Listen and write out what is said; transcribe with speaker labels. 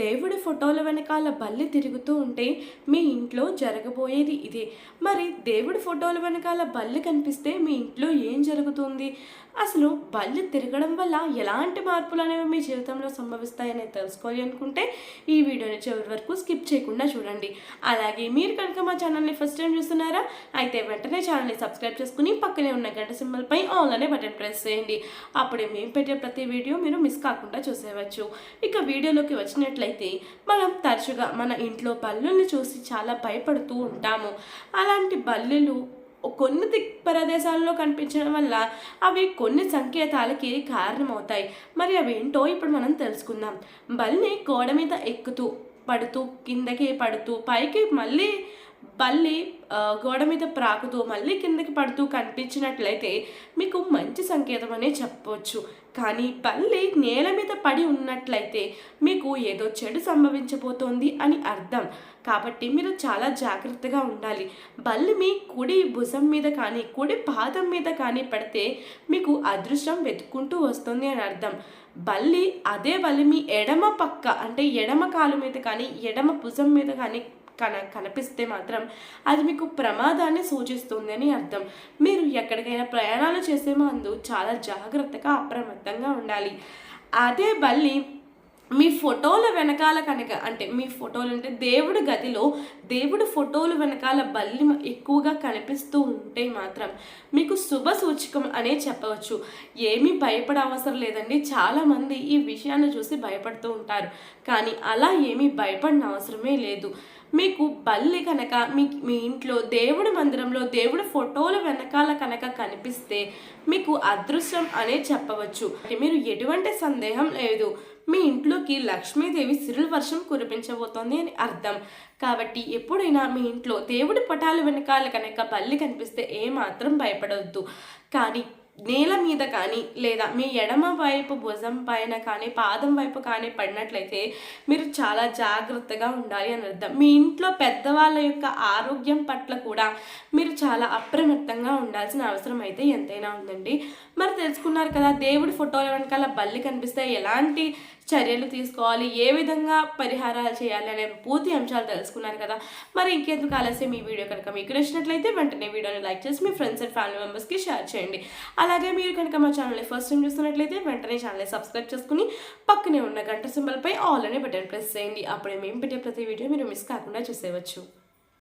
Speaker 1: దేవుడి ఫోటోల వెనకాల బల్లి తిరుగుతూ ఉంటే మీ ఇంట్లో జరగబోయేది ఇదే. మరి దేవుడి ఫోటోల వెనకాల బల్లి కనిపిస్తే మీ ఇంట్లో ఏం జరుగుతుంది? అసలు బల్లి తిరగడం వల్ల ఎలాంటి మార్పులు అనేవి మీ జీవితంలో సంభవిస్తాయని తెలుసుకోవాలి అనుకుంటే ఈ వీడియోని చివరి వరకు స్కిప్ చేయకుండా చూడండి. అలాగే మీరు కనుక మా ఛానల్ని ఫస్ట్ టైం చూస్తున్నారా అయితే వెంటనే ఛానల్ని సబ్స్క్రైబ్ చేసుకుని పక్కనే ఉన్న గంట సింబల్పై ఆల్ అనే బటన్ ప్రెస్ చేయండి. అప్పుడే మేము పెట్టే ప్రతి వీడియో మీరు మిస్ కాకుండా చూసేవచ్చు ఇక వీడియోలోకి చూసినట్లయితే మనం తరచుగా మన ఇంట్లో బల్లుల్ని చూసి చాలా భయపడుతూ ఉంటాము. అలాంటి బల్లులు కొన్ని దిక్ ప్రదేశాల్లో కనిపించడం వల్ల అవి కొన్ని సంకేతాలకి కారణమవుతాయి. మరి అవి ఏంటో ఇప్పుడు మనం తెలుసుకుందాం. బల్లిని గోడ మీద ఎక్కుతూ పడుతూ కిందకి పడుతూ పైకి మళ్ళీ బల్లి గోడ మీద ప్రాకుతూ మళ్ళీ కిందకి పడుతూ కనిపించినట్లయితే మీకు మంచి సంకేతం అనే చెప్పవచ్చు. కానీ బల్లి నేల మీద పడి ఉన్నట్లయితే మీకు ఏదో చెడు సంభవించబోతోంది అని అర్థం. కాబట్టి మీరు చాలా జాగ్రత్తగా ఉండాలి. బల్లి మీ కుడి భుజం మీద కానీ కుడి పాదం మీద కానీ పడితే మీకు అదృష్టం వెతుక్కుంటూ వస్తుంది అని అర్థం. బల్లి అదే బల్లి మీ ఎడమ పక్క అంటే ఎడమ కాలు మీద కానీ ఎడమ భుజం మీద కానీ కన కనిపిస్తే మాత్రం అది మీకు ప్రమాదాన్ని సూచిస్తుంది అని అర్థం. మీరు ఎక్కడికైనా ప్రయాణాలు చేసే ముందు చాలా జాగ్రత్తగా అప్రమత్తంగా ఉండాలి. అదే బల్లి మీ ఫోటోల వెనకాల కనుక అంటే మీ ఫోటోలు అంటే దేవుడి గదిలో దేవుడి ఫోటోలు వెనకాల బల్లి ఎక్కువగా కనిపిస్తూ ఉంటే మాత్రం మీకు శుభ సూచకం అనే చెప్పవచ్చు. ఏమీ భయపడ అవసరం లేదండి. చాలామంది ఈ విషయాన్ని చూసి భయపడుతూ ఉంటారు. కానీ అలా ఏమీ భయపడిన అవసరమే లేదు. మీకు బల్లి కనుక మీ మీ ఇంట్లో దేవుడి మందిరంలో దేవుడి ఫోటోల వెనకాల కనుక కనిపిస్తే మీకు అదృష్టం అనే చెప్పవచ్చు. మీరు ఎటువంటి సందేహం లేదు. మీ ఇంట్లోకి లక్ష్మీదేవి సిరుల వర్షం కురిపించబోతోంది అని అర్థం. కాబట్టి ఎప్పుడైనా మీ ఇంట్లో దేవుడి పటాలు వెనకాల కనుక బల్లి కనిపిస్తే ఏమాత్రం భయపడవద్దు కానీ నేల మీద కానీ లేదా మీ ఎడమ వైపు భుజం పైన కానీ పాదం వైపు కానీ పడినట్లయితే మీరు చాలా జాగ్రత్తగా ఉండాలి అని అర్థం. మీ ఇంట్లో పెద్దవాళ్ళ యొక్క ఆరోగ్యం పట్ల కూడా మీరు చాలా అప్రమత్తంగా ఉండాల్సిన అవసరం అయితే ఎంతైనా ఉందండి. మరి తెలుసుకున్నారు కదా దేవుడి ఫోటోల వెనకాల బల్లి కనిపిస్తే ఎలాంటి చర్యలు తీసుకోవాలి ఏ విధంగా పరిహారాలు చేయాలి అనే పూర్తి అంశాలు తెలుసుకున్నారు కదా. మరి ఇంకెందుకు ఆలస్యం ఈ వీడియో కనుక మీకు నచ్చినట్లయితే వెంటనే వీడియోని లైక్ చేసి మీ ఫ్రెండ్స్ అండ్ ఫ్యామిలీ మెంబర్స్కి షేర్ చేయండి. అలాగే మీరు కనుక మా ఛానల్ని ఫస్ట్ టైం చూస్తున్నట్లయితే వెంటనే ఛానల్ని సబ్స్క్రైబ్ చేసుకుని పక్కనే ఉన్న గంట సింబల్పై ఆల్ అనే బటన్ ప్రెస్ చేయండి. అప్పుడే మేము పెట్టే ప్రతి వీడియో మీరు మిస్ కాకుండా చూసేవచ్చు